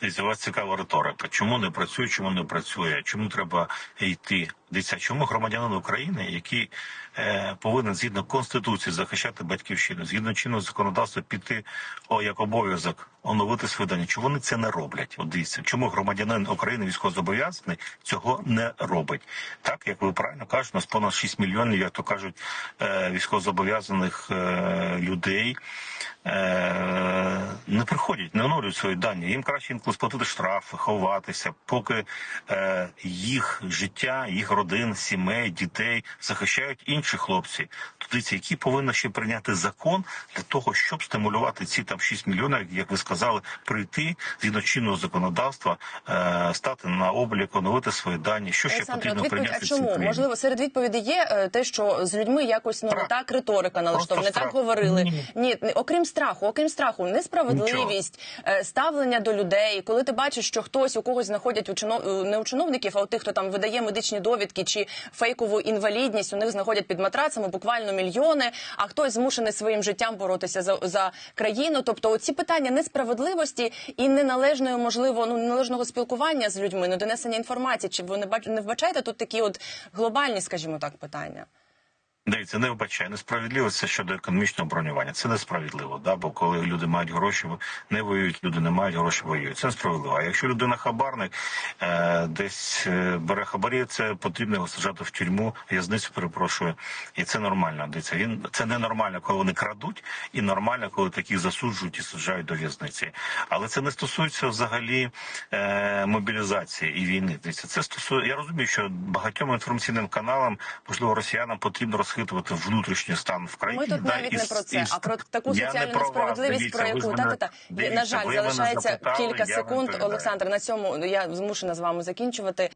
Дивіться, вас цікава риторика. Чому не працює, чому не працює? Чому треба йти? Дивіться, чому громадянин України, який е, повинен згідно конституції захищати батьківщину, згідно чинного законодавства піти о як обов'язок оновити свої дані? Чому вони це не роблять? От дивіться, чому громадянин України військовозобов'язаний цього не робить? Так як ви правильно кажете, у нас понад 6 мільйонів, як то кажуть, е, військовозобов'язаних е, людей. Е, не приходять, не оновлюють свої дані. Їм краще інколи сплатити штрафи, ховатися, поки е, їх життя, їх родин, сімей, дітей захищають інші хлопці. Дивіться, які повинні ще прийняти закон для того, щоб стимулювати ці там 6 мільйонів, як ви сказали, прийти згідно чинного законодавства, е, стати на облік, оновити свої дані. Що ще Олександре, потрібно відповідь, прийняти а чому? країні? Можливо, серед відповідей є е, те, що з людьми якось ну не так риторика налаштована, не так говорили. Ні. Ні, не- окрім страху, окрім страху, несправедливість, е, ставлення до людей. Коли ти бачиш, що хтось у когось знаходять у чинов... е, не у чиновників, а у тих, хто там видає медичні довідки чи фейкову інвалідність, у них знаходять під матрацами буквально мільйони, а хтось змушений своїм життям боротися за, за країну. Тобто, оці питання несправедливості і неналежної, можливо, ну неналежного спілкування з людьми, недонесення інформації. Чи ви не бач... не вбачаєте тут такі от глобальні, скажімо так, питання? Дивіться, не вбачає несправедливо це щодо економічного бронювання. Це несправедливо, да? бо коли люди мають гроші, не воюють, люди не мають гроші, воюють. Це несправедливо. А якщо людина хабарник е, десь е, бере хабарі, це потрібно його саджати в тюрму, в'язницю перепрошую, і це нормально. Дивіться, він це ненормально, коли вони крадуть, і нормально, коли таких засуджують і саджають до в'язниці. Але це не стосується взагалі е, мобілізації і війни. Дивіться, це стосує. Я розумію, що багатьом інформаційним каналам, можливо, росіянам потрібно розхитувати внутрішній стан в країні. Ми тут да, навіть і не про це, і а про таку соціальну несправедливість, про яку та та та дивіться, на жаль залишається запитали, кілька секунд. Олександр, на цьому я змушена з вами закінчувати.